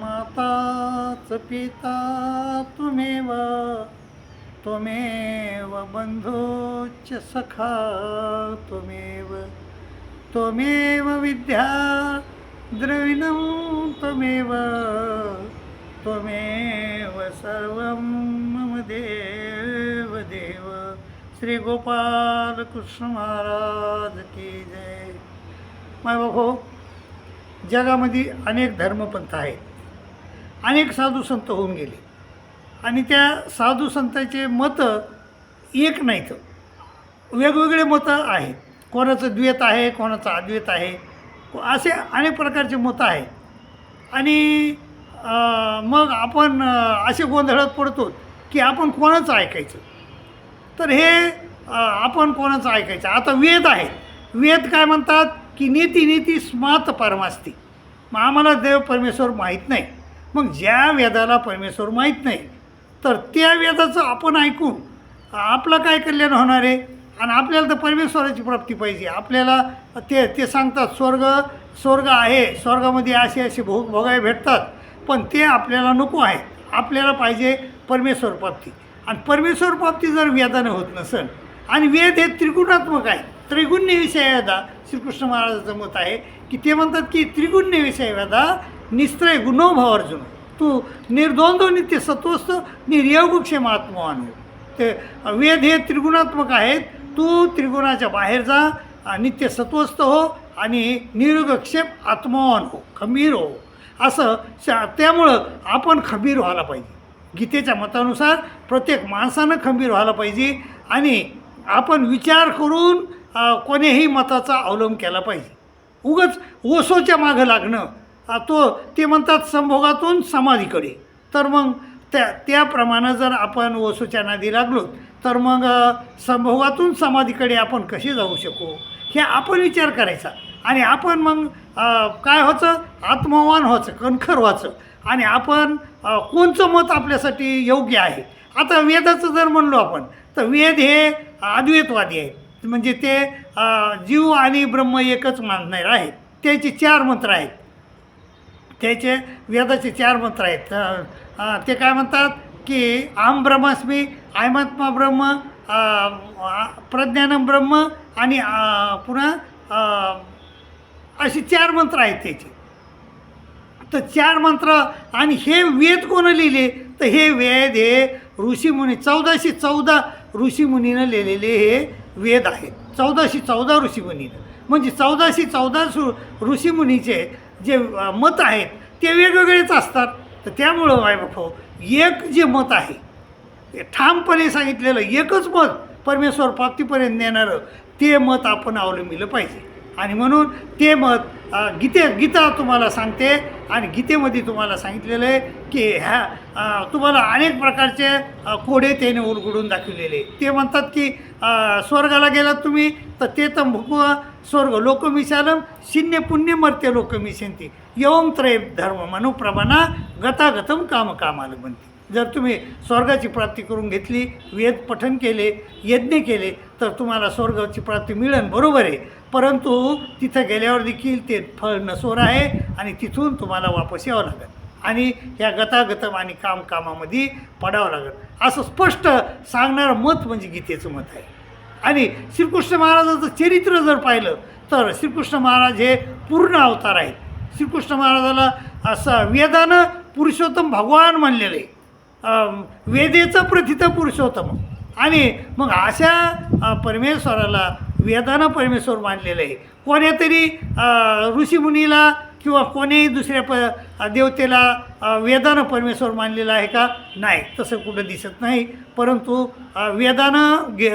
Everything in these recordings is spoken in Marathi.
माताच पिता तुमेव त्वमेव बन्धुश्च सखा त्वमेव त्वमेव विद्या द्रविणं त्वमेव त्वमेव सर्वं मम देव देव. श्री गोपाल कृष्ण महाराज की जय. माय बाबा जगामध्ये अनेक धर्मपंथ आहेत. अनेक साधू संत होऊन गेले. आणि त्या साधू संतांचे मतं एक नाहीत. वेगवेगळे मतं आहेत. कोणाचं द्वैत आहे कोणाचं अद्वैत आहे. असे अनेक प्रकारचे मतं आहेत. आणि मग आपण असे गोंधळात पडतो की आपण कोणाचं ऐकायचं? तर हे आपण कोणाचं ऐकायचं? आता वेद आहे वेद काय म्हणतात? की नीती नीती स्मात परमास्ती. मग आम्हाला देव परमेश्वर माहीत नाही. मग ज्या वेदाला परमेश्वर माहीत नाही तर त्या वेदाचं आपण ऐकून आपलं काय कल्याण होणार आहे? आणि आपल्याला तर परमेश्वराची प्राप्ती पाहिजे. आपल्याला ते ते सांगतात स्वर्ग स्वर्ग आहे. स्वर्गामध्ये असे असे भोग भोगाय भेटतात. पण ते आपल्याला नको आहे. आपल्याला पाहिजे परमेश्वर प्राप्ती. आणि परमेश्वर प्राप्ती जर वेदानं होत नसेल आणि वेद हे त्रिगुणात्मक आहे त्रिगुण्य विषय वेदा. श्रीकृष्ण महाराजाचं मत आहे की ते म्हणतात की त्रिगुण्य विषय वेदा. निस्त्रय गुणोभाव अर्जुन तू निर्द्वंद्व नित्य सत्वस्त निर्योगक्षेम आत्मवान हो। ते वेद हे त्रिगुणात्मक आहेत तू त्रिगुणाच्या बाहेर जा नित्य सत्वस्त हो आणि निरोगक्षेप आत्मवान हो खंबीर हो। असं त्यामुळं आपण खंबीर व्हायला पाहिजे। गीतेच्या मतानुसार प्रत्येक माणसानं खंबीर व्हायला पाहिजे आणि आपण विचार करून कोणीही मताचा अवलंब केला पाहिजे। उगच ओसोच्या मागं लागणं तो ते म्हणतात संभोगातून समाधीकडे. तर मग त्या त्याप्रमाणे जर आपण वसूच्या नादी लागलो तर मग संभोगातून समाधीकडे आपण कसे जाऊ शकू? हे आपण विचार करायचा. आणि आपण मग काय व्हायचं? आत्मवान व्हायचं कणखर व्हायचं. आणि आपण कोणचं मत आपल्यासाठी योग्य आहे? आता वेदाचं जर म्हणलो आपण तर वेद हे अद्वैतवादी आहेत. म्हणजे ते जीव आणि ब्रह्म एकच मानणार आहेत. त्याचे चार मंत्र आहेत. त्याचे वेदाचे चार मंत्र आहेत. ते काय म्हणतात की आम ब्रह्मास्मी आयमात्मा ब्रह्म प्रज्ञानम ब्रह्म आणि पुन्हा असे चार मंत्र आहेत त्याचे. तर चार मंत्र आणि हे वेद कोण लिहिले? तर हे वेद हे ऋषीमुनी चौदाशे चौदा ऋषीमुनीनं लिहिलेले हे वेद आहेत. चौदाशे चौदा ऋषीमुनीनं म्हणजे चौदाशे चौदा सु ऋषीमुनीचे जे मत आहेत ते वेगवेगळेच असतात. तर त्यामुळं माय बापो एक जे मत आहे ठामपणे सांगितलेलं एकच मत परमेश्वर प्राप्तीपर्यंत नेणारं ते मत आपण अवलंबिलं पाहिजे. आणि म्हणून ते मत गीते गीता तुम्हाला सांगते आणि गीतेमध्ये तुम्हाला सांगितलेलं आहे की ह्या तुम्हाला अनेक प्रकारचे कोडे त्याने उलगडून दाखवलेले. ते म्हणतात की स्वर्गाला गेलात तुम्ही तर ते तर भुकवा स्वर्ग लोकमिशालम शिन्य पुण्यमर्त्य लोकमिशंती. यवम त्रय धर्म मनुप्रमाणा गतागतम काम कामाला बनते जर तुम्ही स्वर्गाची प्राप्ती करून घेतली वेद पठन केले यज्ञ केले तर तुम्हाला स्वर्गाची प्राप्ती मिळेल. बरोबर आहे. परंतु तिथं गेल्यावर देखील ते फळ नसोर आहे आणि तिथून तुम्हाला वापस यावं लागेल. आणि ह्या गतागतम आणि कामकामामध्ये पडावं लागेल. असं स्पष्ट सांगणारं मत म्हणजे गीतेचं मत आहे. आणि श्रीकृष्ण महाराजाचं चरित्र जर पाहिलं तर श्रीकृष्ण महाराज हे पूर्ण अवतार आहेत. श्रीकृष्ण महाराजाला असं वेदानं पुरुषोत्तम भगवान म्हणलेलं. आहे वेदेचं प्रथित पुरुषोत्तम आणि मग अशा परमेश्वराला वेदानं परमेश्वर मानलेलं आहे. कोण्यातरी ऋषीमुनीला किंवा कोणीही दुसऱ्या प देवतेला वेदानं परमेश्वर मानलेला आहे का? नाही. तसं कुठं दिसत नाही. परंतु वेदानं गे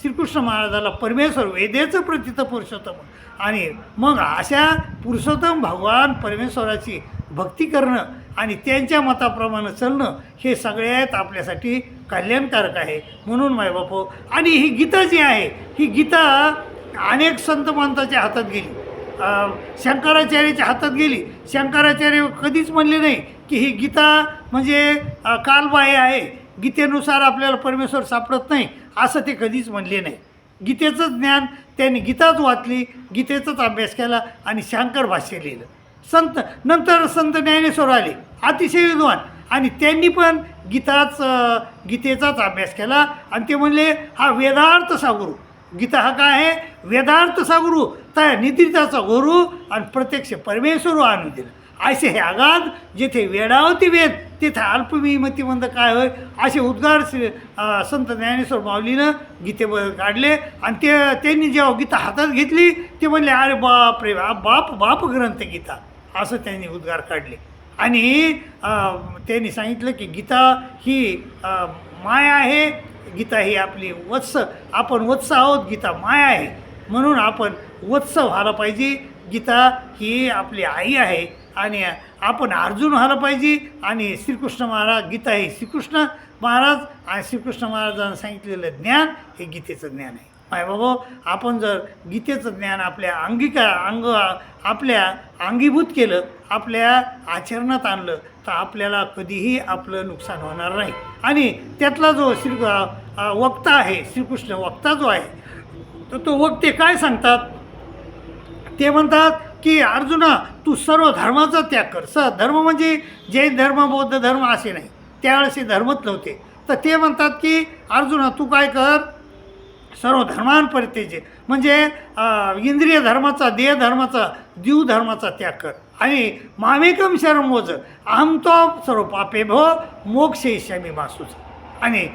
श्रीकृष्ण महाराजाला परमेश्वर वेदेचं प्रथित पुरुषोत्तम. आणि मग अशा पुरुषोत्तम भगवान परमेश्वराची भक्ती करणं आणि त्यांच्या मताप्रमाणे चालणं हे सगळ्यात आपल्यासाठी कल्याणकारक आहे. म्हणून माय बापू आणि ही गीता जी आहे ही गीता अनेक संत महंताच्या हातात गेली. शंकराचार्याच्या हातात गेली. शंकराचार्य कधीच म्हणले नाही की ही गीता म्हणजे कालबाह्य आहे. गीतेनुसार आपल्याला परमेश्वर सापडत नाही असं ते कधीच म्हणले नाही. गीतेचं ज्ञान त्यांनी गीताच वाचली गीतेचाच अभ्यास केला आणि शंकर भाष्य लिहिलं. संत नंतर संत ज्ञानेश्वर आले. अतिशय विद्वान. आणि त्यांनी पण गीताच गीतेचाच अभ्यास केला. आणि ते म्हणले हा वेदार्थ सागुरु गीता हा काय आहे? वेदार्थ सागुरु त्या निद्रिताचा गुरु आणि प्रत्यक्ष परमेश्वरू आणून दिलं. असे हे आगाध जिथे वेडावती वेद तिथे अल्पविमतीमंद काय होय? असे उद्गार श्री- संत ज्ञानेश्वर माऊलीनं गीतेबद्दल काढले. आणि ते त्यांनी जेव्हा गीता हातात घेतली ते म्हणले अरे बाप रे बाप बाप ग्रंथ गीता. असं त्यांनी उद्गार काढले. आणि त्यांनी सांगितलं की गीता ही माया आहे गीता ही आपली वत्स आपण वत्स आहोत गीता माया आहे. म्हणून आपण वत्स व्हायला पाहिजे गीता ही आपली आई आहे आणि आपण अर्जुन व्हायला पाहिजे आणि श्रीकृष्ण महाराज गीता ही श्रीकृष्ण महाराज आणि श्रीकृष्ण महाराजांना सांगितलेलं ज्ञान हे गीतेचं ज्ञान आहे. माय बाबा आपण जर गीतेचं ज्ञान आपल्या अंगिका अंग आपल्या अंगीभूत केलं आपल्या आचरणात आणलं तर आपल्याला कधीही आपलं नुकसान होणार नाही. आणि त्यातला जो श्री वक्ता आहे श्रीकृष्ण वक्ता जो आहे तर तो वक्ते काय सांगतात? ते म्हणतात की अर्जुना तू सर्व धर्माचा त्याग कर. स धर्म म्हणजे जैन धर्म बौद्ध धर्म असे नाही. त्यावेळेस हे धर्मच नव्हते. तर ते म्हणतात की अर्जुना तू काय कर? सर्व धर्मांपरितेचे म्हणजे इंद्रिय धर्माचा देह धर्माचा जीव धर्माचा त्याग कर. आणि मामेकम शरम मोज. तो सर्व पापे भो मोक्ष मी मासूच आणि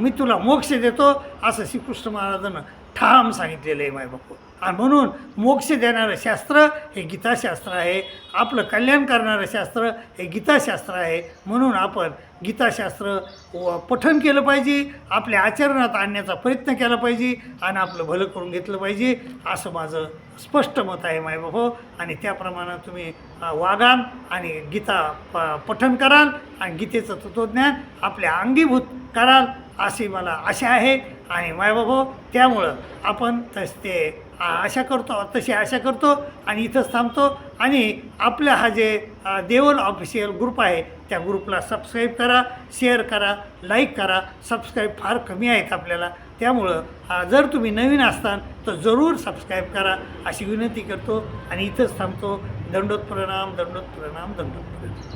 मी तुला मोक्ष देतो असं श्रीकृष्ण महाराजांना ठाम सांगितलेलं आहे माय बापू. आणि म्हणून मोक्ष देणारं शास्त्र हे गीताशास्त्र आहे. आपलं कल्याण करणारं शास्त्र हे गीताशास्त्र आहे. म्हणून आपण गीताशास्त्र व पठन केलं पाहिजे. आपल्या आचरणात आणण्याचा प्रयत्न केला पाहिजे. आणि आपलं भलं करून घेतलं पाहिजे. असं माझं स्पष्ट मत आहे मायबापू आणि त्याप्रमाणे तुम्ही वागाल आणि गीता प पठन कराल आणि गीतेचं तत्त्वज्ञान आपल्या अंगीभूत कराल अशी मला आशा आहे. आणि मायबाबो त्यामुळं आपण तस ते आशा करतो तशी आशा करतो आणि इथंच थांबतो. आणि आपला हा जे देवन देवल ऑफिशियल ग्रुप आहे त्या ग्रुपला सबस्क्राईब करा शेअर करा लाईक करा. सबस्क्राईब फार कमी आहेत आपल्याला. त्यामुळं जर तुम्ही नवीन असताल तर जरूर सबस्क्राईब करा अशी विनंती करतो. आणि इथंच थांबतो. दंडोत प्रणाम दंडोत प्रणाम दंडोत प्रणाम